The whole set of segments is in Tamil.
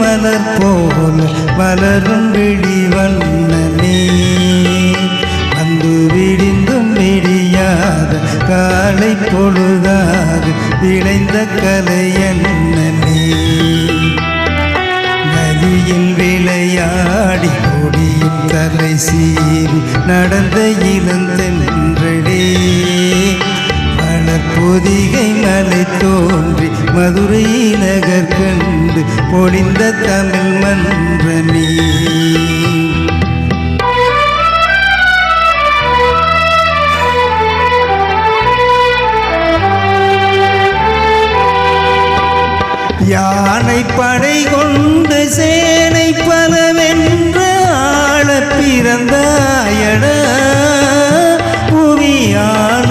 மலர் போல் வளரும் விழி வண்ணமே வந்து விடிந்தும் விடியாத காலை பொழுதாக விளைந்த கலை என்னமே நதியில் விளையாடி கொடியின் கரை சீறி நடந்த இளந்தென்றடே பொதிகை மலை தோன்றி மதுரை நகர் கண்டு பொழிந்த தமிழ் மன்றமே. யானை படை கொண்டு சேனை பலவென்று ஆள பிறந்தாயடா. புவி ஆள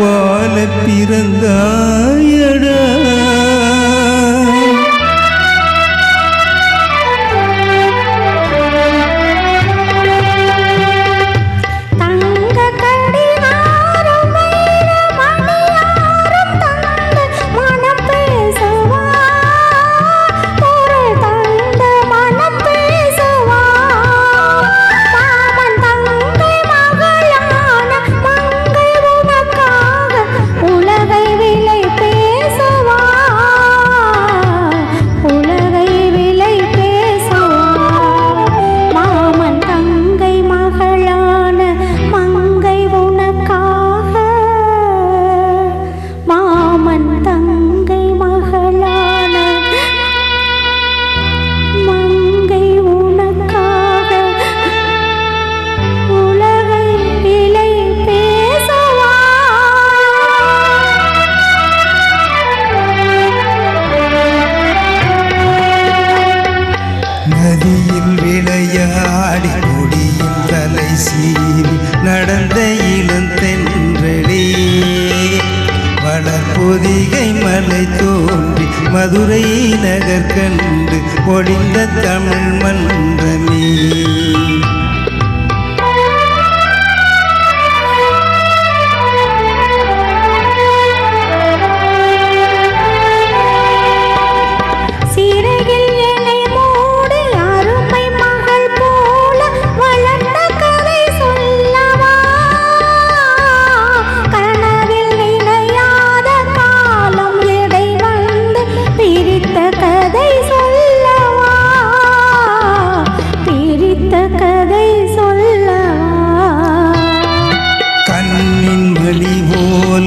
வாழ பிறந்தாயடா. நதியில் விளையாடி கொடியில் தலை சீவி நடந்த இளந்தென்றடே வளர்பொதிகை மலை தோன்றி மதுரை நகர் கண்டு ஒடிந்த தமிழ் மன்றமே.